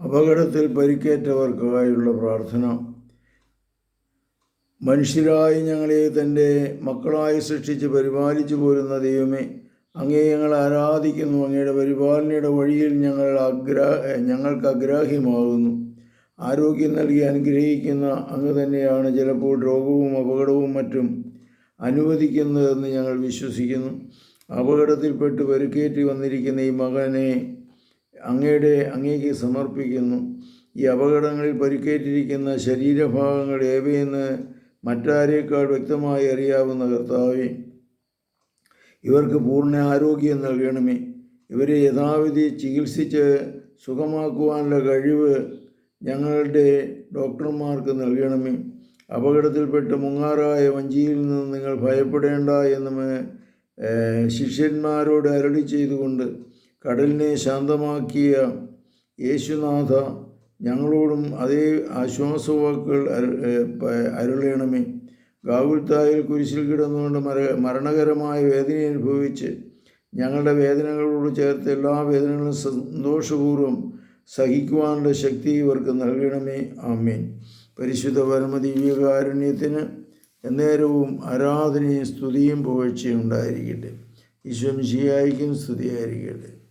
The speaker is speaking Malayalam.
അപകടത്തിൽ പരിക്കേറ്റവർക്കായുള്ള പ്രാർത്ഥന. മനുഷ്യരായി ഞങ്ങളെ തന്റെ മക്കളായി സൃഷ്ടിച്ച് പരിപാലിച്ചു പോരുന്ന ദൈവമേ അങ്ങേ ഞങ്ങൾ ആരാധിക്കുന്നു. അങ്ങയുടെ പരിപാലനയുടെ വഴിയിൽ ഞങ്ങൾ അഗ്രാ ഞങ്ങൾക്ക് അഗ്രാഹ്യമാകുന്നു ആരോഗ്യം നൽകി അനുഗ്രഹിക്കുന്ന അങ്ങ് തന്നെയാണ് ചിലപ്പോൾ രോഗവും അപകടവും മറ്റും അനുവദിക്കുന്നതെന്ന് ഞങ്ങൾ വിശ്വസിക്കുന്നു. അപകടത്തിൽപ്പെട്ട് പരുക്കേറ്റി വന്നിരിക്കുന്ന ഈ മകനെ അങ്ങയുടെ അങ്ങേക്ക് സമർപ്പിക്കുന്നു. ഈ അപകടങ്ങളിൽ പരിക്കേറ്റിരിക്കുന്ന ശരീരഭാഗങ്ങൾ ഏവയെന്ന് മറ്റാരേക്കാൾ വ്യക്തമായി അറിയാവുന്ന കർത്താവെ ഇവർക്ക് പൂർണ ആരോഗ്യം നൽകണമേ. ഇവരെ യഥാവിധി ചികിത്സിച്ച് സുഖമാക്കുവാനുള്ള കഴിവ് ഞങ്ങളുടെ ഡോക്ടർമാർക്ക് നൽകണമേ. അപകടത്തിൽപ്പെട്ട് മുങ്ങാറായ വഞ്ചിയിൽ നിന്ന് നിങ്ങൾ ഭയപ്പെടേണ്ട എന്ന് ശിഷ്യന്മാരോട് അരളി ചെയ്തുകൊണ്ട് കടലിനെ ശാന്തമാക്കിയ യേശുനാഥ ഞങ്ങളോടും അതേ ആശ്വാസവാക്കുകൾ അരുളയണമേ ഗാകുൽത്തായിൽ കുരിശിൽ കിടന്നുകൊണ്ട് മര മരണകരമായ വേദന അനുഭവിച്ച് ഞങ്ങളുടെ വേദനകളോട് ചേർത്ത് എല്ലാ വേദനകളും സന്തോഷപൂർവം സഹിക്കുവാനുള്ള ശക്തി ഇവർക്ക് നൽകണമേ. ആമേൻ. പരിശുദ്ധ പരമദിവ്യകാരുണ്യത്തിന് എന്നേരവും ആരാധനയും സ്തുതിയും പുകഴ്ചയും ഉണ്ടായിരിക്കട്ടെ. ഈശ്വം ശിയായിരിക്കും സ്തുതിയായിരിക്കട്ടെ.